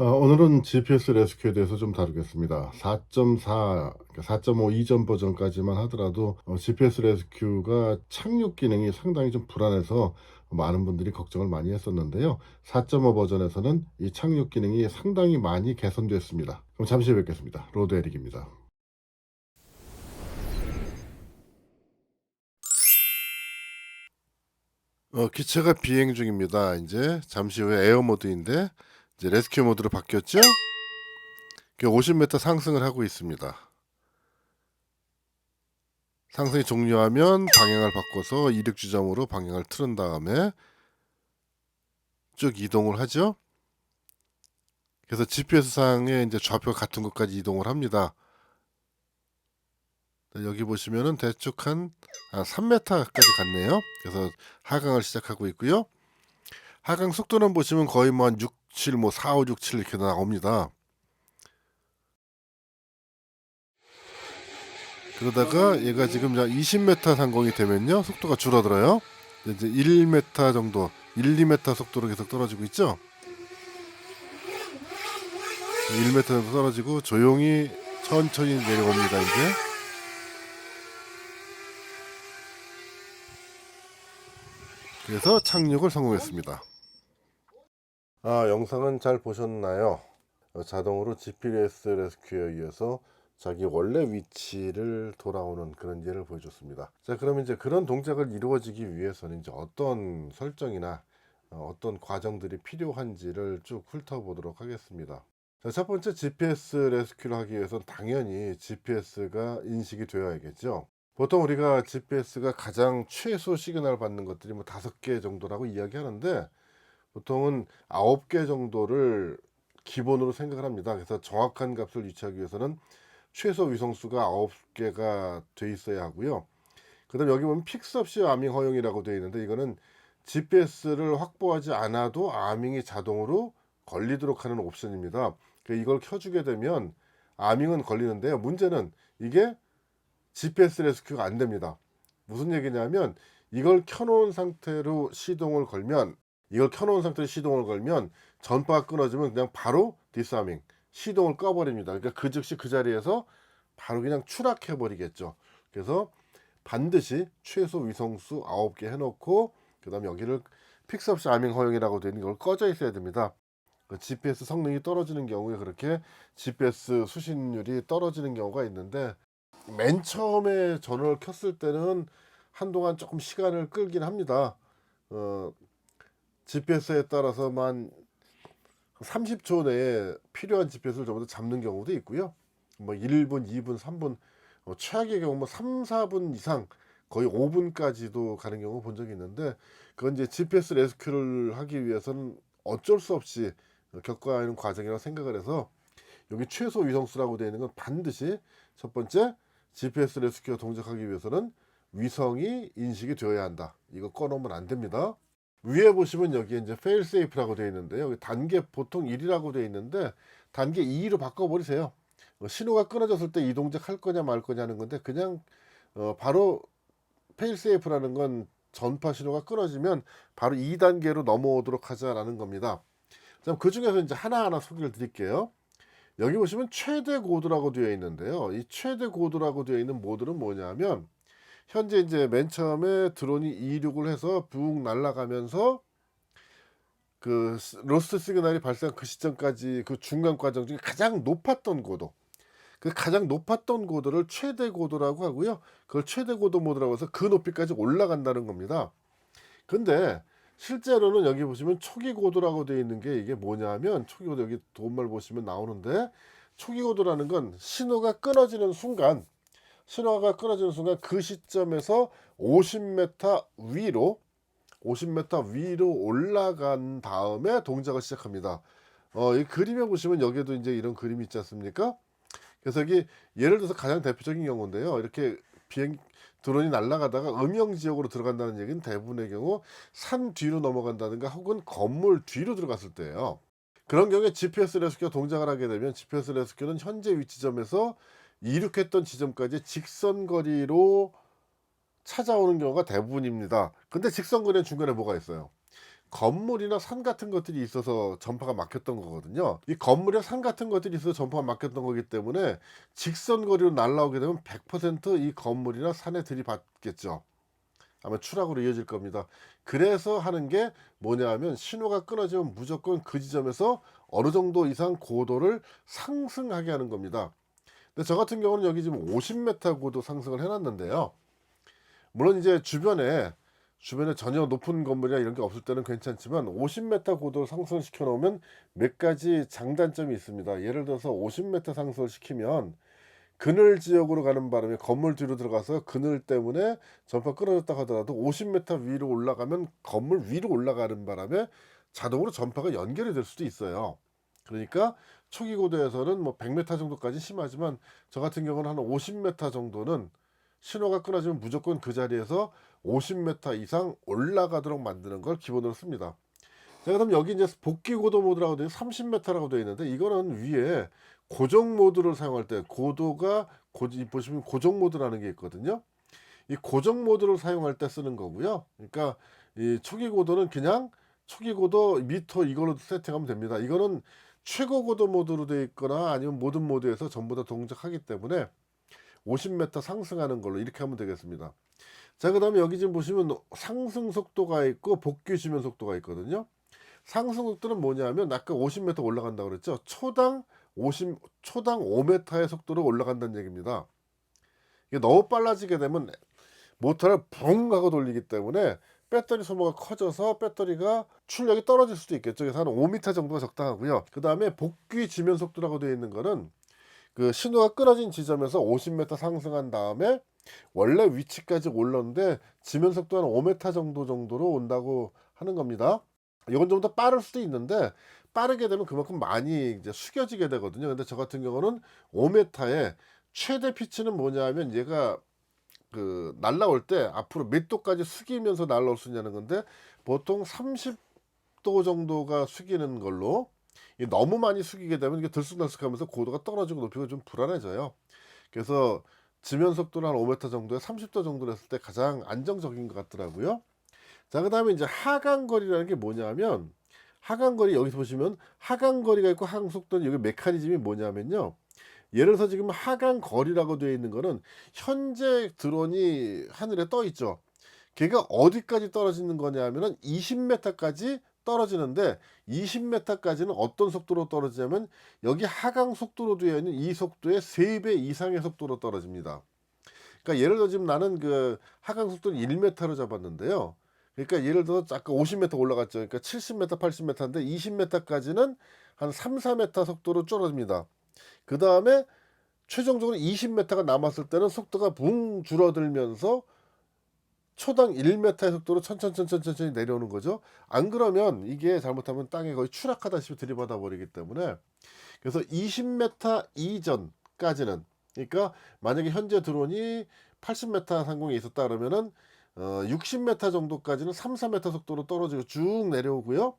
어, 오늘은 GPS 레스큐에 대해서 좀 다루겠습니다. 4.4, 4.5 이전 버전까지만 하더라도 어, GPS 레스큐가 착륙 기능이 상당히 좀 불안해서 많은 분들이 걱정을 많이 했었는데요. 4.5 버전에서는 이 착륙 기능이 상당히 많이 개선됐습니다. 그럼 잠시 후에 뵙겠습니다. 로드 에릭입니다. 어, 기체가 비행 중입니다. 이제 잠시 후에 에어 모드인데 이제 레스큐 모드로 바뀌었죠? 50m 상승을 하고 있습니다. 상승이 종료하면 방향을 바꿔서 이륙 지점으로 방향을 틀은 다음에 쭉 이동을 하죠. 그래서 GPS 상에 이제 좌표 같은 것까지 이동을 합니다. 네, 여기 보시면은 대충 한 3m까지 갔네요. 그래서 하강을 시작하고 있고요. 하강 속도는 보시면 거의 뭐 한 6, 7, 뭐 4, 5, 6, 7 이렇게 나옵니다. 그러다가 얘가 지금 20m 상공이 되면요 속도가 줄어들어요. 이제 1m 정도, 1, 2m 속도로 계속 떨어지고 있죠. 1m 정도 떨어지고 조용히 천천히 내려옵니다 이제. 그래서 착륙을 성공했습니다. 아, 영상은 잘 보셨나요? 어, 자동으로 GPS 레스큐에 의해서 자기 원래 위치를 돌아오는 그런 예를 보여줬습니다. 자, 그러면 이제 그런 동작을 이루어지기 위해서는 이제 어떤 설정이나 어, 어떤 과정들이 필요한지를 쭉 훑어보도록 하겠습니다. 자, 첫 번째 GPS 레스큐를 하기 위해서는 당연히 GPS가 인식이 되어야겠죠. 보통 우리가 GPS가 가장 최소 시그널 받는 것들이 뭐 다섯 개 정도라고 이야기하는데 보통은 아홉 개 정도를 기본으로 생각을 합니다. 그래서 정확한 값을 유치하기 위해서는 최소 위성수가 아홉 개가 돼 있어야 하고요. 그다음 여기 보면 픽스 없이 아밍 허용이라고 되어 있는데 이거는 GPS를 확보하지 않아도 아밍이 자동으로 걸리도록 하는 옵션입니다. 이걸 켜주게 되면 아밍은 걸리는데요. 문제는 이게 GPS 레스큐가 안 됩니다. 무슨 얘기냐면 이걸 켜놓은 상태로 시동을 걸면 이걸 켜놓은 상태로 시동을 걸면 전파가 끊어지면 그냥 바로 디스아밍 시동을 꺼버립니다. 그러니까 그 즉시 그 자리에서 바로 그냥 추락해 버리겠죠. 그래서 반드시 최소 위성수 9개 해놓고 그 다음 에 여기를 픽스업시 아밍 허용이라고 되는 걸 꺼져 있어야 됩니다. 그 GPS 성능이 떨어지는 경우에 그렇게 GPS 수신율이 떨어지는 경우가 있는데 맨 처음에 전원을 켰을 때는 한동안 조금 시간을 끌긴 합니다. 어, GPS에 따라서만 30초 내에 필요한 GPS를 전부 다 잡는 경우도 있고요. 뭐 1분, 2분, 3분, 어, 최악의 경우 뭐 3, 4분 이상 거의 5분까지도 가는 경우 본 적이 있는데 그건 이제 GPS 레스큐를 하기 위해서는 어쩔 수 없이 겪어야 하는 과정이라고 생각을 해서 여기 최소 위성수라고 되어 있는 건 반드시 첫 번째 GPS 레스큐가 동작하기 위해서는 위성이 인식이 되어야 한다. 이거 꺼놓으면 안 됩니다. 위에 보시면 여기 이제 fail safe라고 되어 있는데요. 단계 보통 1이라고 되어 있는데 단계 2로 바꿔 버리세요. 어, 신호가 끊어졌을 때 이 동작 할 거냐 말 거냐 하는 건데 그냥 어, 바로 fail safe라는 건 전파 신호가 끊어지면 바로 2단계로 넘어오도록 하자라는 겁니다. 그 중에서 이제 하나하나 소개를 드릴게요. 여기 보시면 최대 고도라고 되어 있는데요. 이 최대 고도라고 되어 있는 모드는 뭐냐면 현재 이제 맨 처음에 드론이 이륙을 해서 붕 날아가면서 그 로스트 시그널이 발생한 그 시점까지 그 중간 과정 중에 가장 높았던 고도 그 가장 높았던 고도를 최대 고도라고 하고요. 그걸 최대 고도 모드라고 해서 그 높이까지 올라간다는 겁니다. 근데 실제로는 여기 보시면 초기 고도라고 되어 있는 게 이게 뭐냐면 초기 고도 여기 도말 보시면 나오는데 초기 고도라는 건 신호가 끊어지는 순간 신호가 끊어지는 순간 그 시점에서 50m 위로 50m 위로 올라간 다음에 동작을 시작합니다. 어, 이 그림에 보시면 여기에도 이제 이런 그림이 있지 않습니까? 그래서 여기 예를 들어서 가장 대표적인 경우인데요. 이렇게 비행 드론이 날아가다가 음영 지역으로 들어간다는 얘기는 대부분의 경우 산 뒤로 넘어간다든가 혹은 건물 뒤로 들어갔을 때예요. 그런 경우에 GPS 레스큐가 동작을 하게 되면 GPS 레스큐는 현재 위치점에서 이륙했던 지점까지 직선 거리로 찾아오는 경우가 대부분입니다. 근데 직선 거리는 중간에 뭐가 있어요? 건물이나 산 같은 것들이 있어서 전파가 막혔던 거거든요. 이 건물이나 산 같은 것들이 있어서 전파가 막혔던 거기 때문에 직선 거리로 날라오게 되면 100%이 건물이나 산에 들이받겠죠. 아마 추락으로 이어질 겁니다. 그래서 하는 게 뭐냐 하면 신호가 끊어지면 무조건 그 지점에서 어느 정도 이상 고도를 상승하게 하는 겁니다. 근데 저 같은 경우는 여기 지금 50m 고도 상승을 해놨는데요. 물론 이제 주변에 주변에 전혀 높은 건물이나 이런 게 없을 때는 괜찮지만 50m 고도 상승을 시켜 놓으면 몇 가지 장단점이 있습니다. 예를 들어서 50m 상승을 시키면 그늘 지역으로 가는 바람에 건물 뒤로 들어가서 그늘 때문에 전파 끊어졌다 하더라도 50m 위로 올라가면 건물 위로 올라가는 바람에 자동으로 전파가 연결이 될 수도 있어요. 그러니까 초기 고도에서는 뭐 100m 정도까지 심하지만 저 같은 경우는 한 50m 정도는 신호가 끊어지면 무조건 그 자리에서 50m 이상 올라가도록 만드는 걸 기본으로 씁니다. 자, 그럼 여기 이제 복귀 고도 모드라고 되어 30m라고 되어 있는데 이거는 위에 고정 모드를 사용할 때 고도가 고, 이 보시면 고정 모드라는 게 있거든요. 이 고정 모드를 사용할 때 쓰는 거고요. 그러니까 이 초기 고도는 그냥 초기 고도 미터 이걸로 세팅하면 됩니다. 이거는 최고 고도 모드로 되어 있거나 아니면 모든 모드에서 전부 다 동작하기 때문에 50m 상승하는 걸로 이렇게 하면 되겠습니다. 자, 그 다음에 여기 지금 보시면 상승 속도가 있고 복귀 지면 속도가 있거든요. 상승 속도는 뭐냐면 아까 50m 올라간다 그랬죠. 초당 50 초당 5m의 속도로 올라간다는 얘기입니다. 이게 너무 빨라지게 되면 모터를 붕 하고 돌리기 때문에 배터리 소모가 커져서 배터리가 출력이 떨어질 수도 있겠죠. 그래서 한 5m 정도가 적당하고요. 그 다음에 복귀 지면 속도라고 되어 있는 거는 그 신호가 끊어진 지점에서 50m 상승한 다음에 원래 위치까지 올랐는데 지면 속도 한 5m 정도 정도로 온다고 하는 겁니다. 이건 좀 더 빠를 수도 있는데 빠르게 되면 그만큼 많이 이제 숙여지게 되거든요. 근데 저 같은 경우는 5m의 최대 피치는 뭐냐면 얘가 그 날라올 때 앞으로 몇 도까지 숙이면서 날라올 수 있냐는 건데 보통 30도 정도가 숙이는 걸로 너무 많이 숙이게 되면 이게 들쑥날쑥하면서 고도가 떨어지고 높이가 좀 불안해져요. 그래서 지면 속도는 한 5m 정도에 30도 정도로 했을 때 가장 안정적인 것 같더라고요. 자, 그 다음에 이제 하강거리라는 게 뭐냐면 하강거리 여기서 보시면 하강거리가 있고 하강속도는 여기 메커니즘이 뭐냐면요. 예를 들어서 지금 하강 거리라고 되어 있는 거는 현재 드론이 하늘에 떠 있죠. 걔가 어디까지 떨어지는 거냐면은 20m까지 떨어지는데 20m까지는 어떤 속도로 떨어지냐면 여기 하강 속도로 되어 있는 이 속도의 3배 이상의 속도로 떨어집니다. 그러니까 예를 들어 지금 나는 그 하강 속도를 1m로 잡았는데요. 그러니까 예를 들어 아까 50m 올라갔죠. 그러니까 70m, 80m인데 20m까지는 한 3, 4m 속도로 줄어듭니다. 그 다음에 최종적으로 20m가 남았을 때는 속도가 붕 줄어들면서 초당 1m의 속도로 천천히 천천히 천천히 내려오는 거죠. 안 그러면 이게 잘못하면 땅에 거의 추락하다시피 들이받아 버리기 때문에 그래서 20m 이전까지는 그러니까 만약에 현재 드론이 80m 상공에 있었다 그러면은 어 60m 정도까지는 3, 4m 속도로 떨어지고 쭉 내려오고요.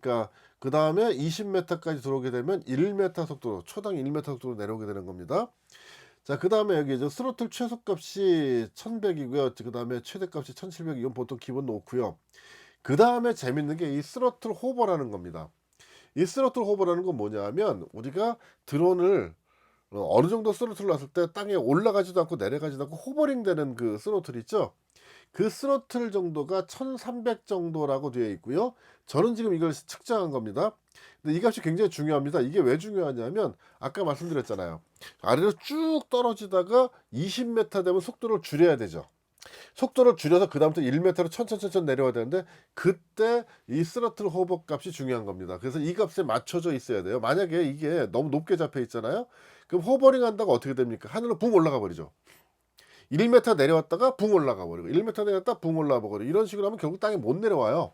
그러니까 그 다음에 20m까지 들어오게 되면 1m 속도로 초당 1m 속도로 내려오게 되는 겁니다. 자, 그 다음에 여기 이제 스로틀 최소값이 1100이고요. 그 다음에 최대값이 1700 이건 보통 기본 놓고요. 그 다음에 재밌는 게 이 스로틀 호버라는 겁니다. 이 스로틀 호버라는 건 뭐냐면 우리가 드론을 어, 어느 정도 스로틀 놨을 때 땅에 올라가지도 않고 내려가지도 않고 호버링 되는 그 스로틀 있죠. 그 스로틀 정도가 1300 정도라고 되어 있고요. 저는 지금 이걸 측정한 겁니다. 근데 이 값이 굉장히 중요합니다. 이게 왜 중요하냐면 아까 말씀드렸잖아요. 아래로 쭉 떨어지다가 20m 되면 속도를 줄여야 되죠. 속도를 줄여서 그 다음부터 1m로 천천히 천천히 내려와야 되는데 그때 이 스로틀 호버 값이 중요한 겁니다. 그래서 이 값에 맞춰져 있어야 돼요. 만약에 이게 너무 높게 잡혀 있잖아요. 그럼 호버링 한다고 어떻게 됩니까? 하늘로 붕 올라가 버리죠. 1m 내려왔다가 붕 올라가 버리고 1m 내려왔다 붕 올라가 버리고 이런 식으로 하면 결국 땅에 못 내려와요.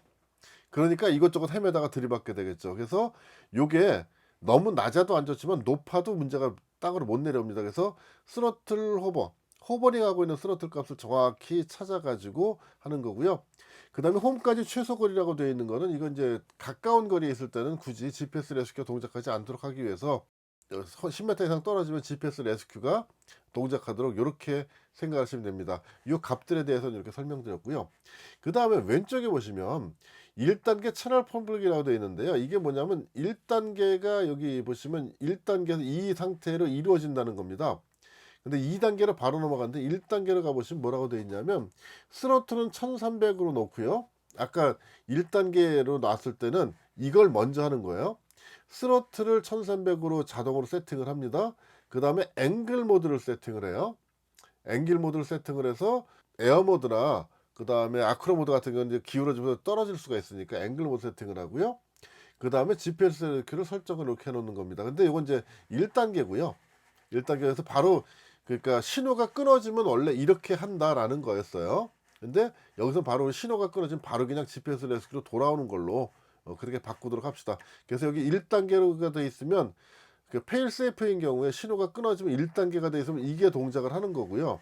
그러니까 이것저것 헤매다가 들이받게 되겠죠. 그래서 요게 너무 낮아도 안 좋지만 높아도 문제가 땅으로 못 내려옵니다. 그래서 스로틀 호버, 호버링 하고 있는 스로틀 값을 정확히 찾아가지고 하는 거고요. 그 다음에 홈까지 최소 거리라고 되어 있는 거는 이건 이제 가까운 거리에 있을 때는 굳이 GPS 레스큐 동작하지 않도록 하기 위해서 10m 이상 떨어지면 GPS 레스큐가 동작하도록 이렇게 생각하시면 됩니다. 이 값들에 대해서는 이렇게 설명드렸고요. 그 다음에 왼쪽에 보시면 1단계 채널 펌블이라고 되어 있는데요. 이게 뭐냐면 1단계가 여기 보시면 1단계에서 이 상태로 이루어진다는 겁니다. 근데 2단계로 바로 넘어갔는데 1단계로 가보시면 뭐라고 되어 있냐면 스로틀은 1300으로 놓고요. 아까 1단계로 놨을 때는 이걸 먼저 하는 거예요. 스로틀을 1300으로 자동으로 세팅을 합니다. 그 다음에 앵글 모드를 세팅을 해요. 앵글 모드를 세팅을 해서 에어 모드나 그 다음에 아크로 모드 같은 경우는 기울어지면서 떨어질 수가 있으니까 앵글 모드 세팅을 하고요. 그 다음에 GPS 를 설정을 이렇게 해놓는 겁니다. 근데 이건 이제 1단계고요. 1단계에서 바로 그러니까 신호가 끊어지면 원래 이렇게 한다라는 거였어요. 근데 여기서 바로 신호가 끊어지면 바로 그냥 GPS 레스큐로 돌아오는 걸로 어, 그렇게 바꾸도록 합시다. 그래서 여기 1단계로가 돼 있으면 그 페일 세이프인 경우에 신호가 끊어지면 1단계가 돼 있으면 이게 동작을 하는 거고요.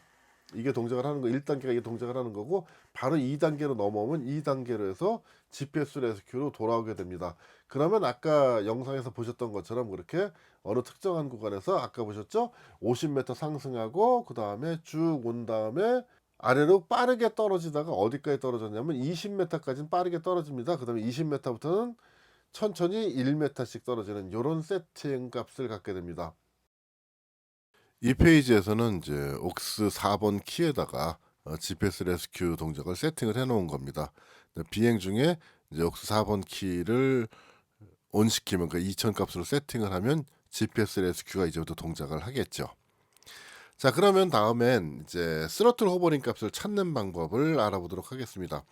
이게 동작을 하는 거 1단계가 이게 동작을 하는 거고 바로 2단계로 넘어오면 2단계로 해서 GPS 레스큐로 돌아오게 됩니다. 그러면 아까 영상에서 보셨던 것처럼 그렇게 어느 특정한 구간에서 아까 보셨죠? 50m 상승하고 그 다음에 쭉 온 다음에 아래로 빠르게 떨어지다가 어디까지 떨어졌냐면 20m까지는 빠르게 떨어집니다. 그 다음에 20m부터는 천천히 1m씩 떨어지는 이런 세팅 값을 갖게 됩니다. 이 페이지에서는 이제 옥스 4번 키에다가 어, GPS 레스큐 동작을 세팅을 해 놓은 겁니다. 비행 중에 이제 옥스 4번 키를 온 시키면 그2000 값으로 세팅을 하면 GPS 레스큐가 이제부터 동작을 하겠죠. 자, 그러면 다음엔 이제 스로틀 호버링 값을 찾는 방법을 알아보도록 하겠습니다.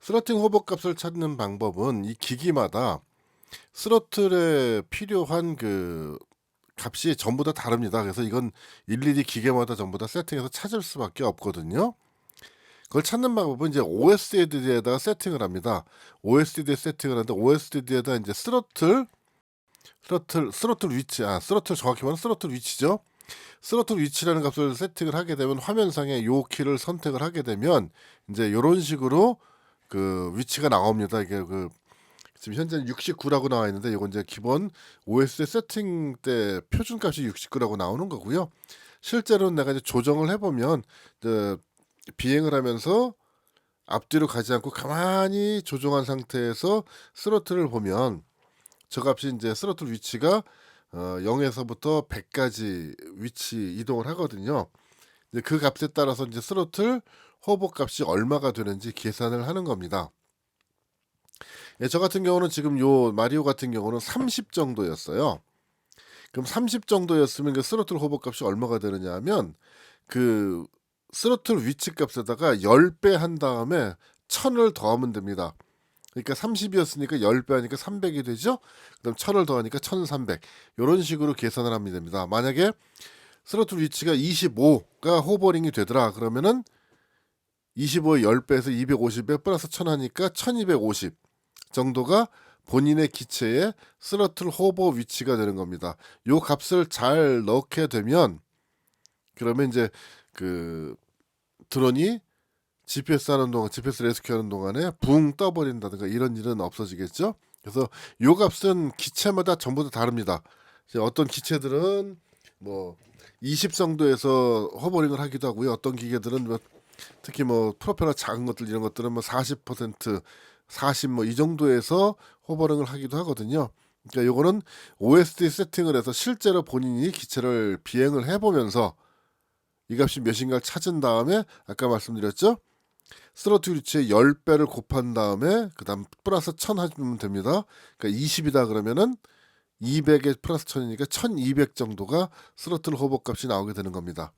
스로틀 호버 값을 찾는 방법은 이 기기마다 스로틀에 필요한 그 값이 전부 다 다릅니다. 그래서 이건 일일이 기계마다 전부 다 세팅해서 찾을 수밖에 없거든요. 그걸 찾는 방법은 이제 OSD에다가 세팅을 합니다. OSD에 세팅을 하는데 OSD에다 이제 스로틀 스로틀 스로틀 위치 아 스로틀 정확히 말하면 스로틀 위치죠. 스로틀 위치라는 값을 세팅을 하게 되면 화면상에 요 키를 선택을 하게 되면 이제 이런 식으로 그 위치가 나옵니다. 이게 그 지금 현재는 69라고 나와 있는데 이건 이제 기본 OS 세팅 때 표준값이 69라고 나오는 거고요. 실제로는 내가 이제 조정을 해보면 이제 비행을 하면서 앞뒤로 가지 않고 가만히 조정한 상태에서 스로틀을 보면 저 값이 이제 스로틀 위치가 어, 0에서부터 100까지 위치 이동을 하거든요. 이제 그 값에 따라서 이제 스로틀 호버 값이 얼마가 되는지 계산을 하는 겁니다. 예, 저 같은 경우는 지금 요 마리오 같은 경우는 30 정도였어요. 그럼 30 정도였으면 그 스로틀 호버 값이 얼마가 되느냐 하면 그 스로틀 위치 값에다가 10배 한 다음에 1000을 더하면 됩니다. 그러니까 30이었으니까 10배 하니까 300이 되죠. 그다음 1000을 더하니까 1300. 이런 식으로 계산을 하면 됩니다. 만약에 스로틀 위치가 25가 호버링이 되더라. 그러면은 25의 10배에서 250배 플러스 1000 하니까 1250 정도가 본인의 기체의 스로틀 호버 위치가 되는 겁니다. 요 값을 잘 넣게 되면 그러면 이제 그 드론이 GPS 하는 동안 GPS 레스큐 하는 동안에 붕 떠버린다든가 이런 일은 없어지겠죠. 그래서 요 값은 기체마다 전부 다 다릅니다. 이제 어떤 기체들은 뭐 20 정도에서 허버링을 하기도 하고요. 어떤 기계들은 뭐 특히 뭐 프로펠러 작은 것들 이런 것들은 뭐 40%, 40 뭐 이 정도에서 호버링을 하기도 하거든요. 그러니까 요거는 OSD 세팅을 해서 실제로 본인이 기체를 비행을 해보면서 이 값이 몇인가를 찾은 다음에 아까 말씀드렸죠. 스로틀 위치에 10배를 곱한 다음에 그 다음 플러스 1000 하면 됩니다. 그러니까 20이다 그러면은 200에 플러스 1000이니까 1200 정도가 스로틀 호버 값이 나오게 되는 겁니다.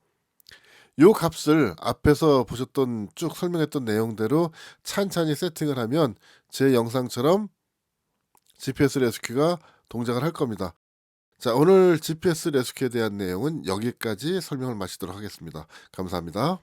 요 값을 앞에서 보셨던 쭉 설명했던 내용대로 찬찬히 세팅을 하면 제 영상처럼 GPS 레스큐가 동작을 할 겁니다. 자, 오늘 GPS 레스큐에 대한 내용은 여기까지 설명을 마치도록 하겠습니다. 감사합니다.